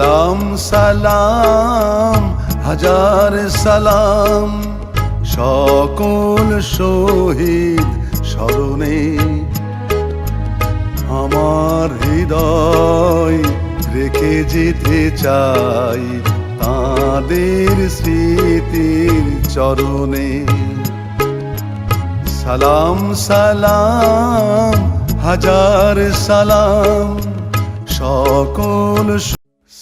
সালাম সালাম, হাজার সালাম। সকল শহীদ স্মরণে আমার হৃদয় রেখে যেতে চাই তাদের স্মৃতির চরণে। সালাম সালাম, হাজার সালাম, সকল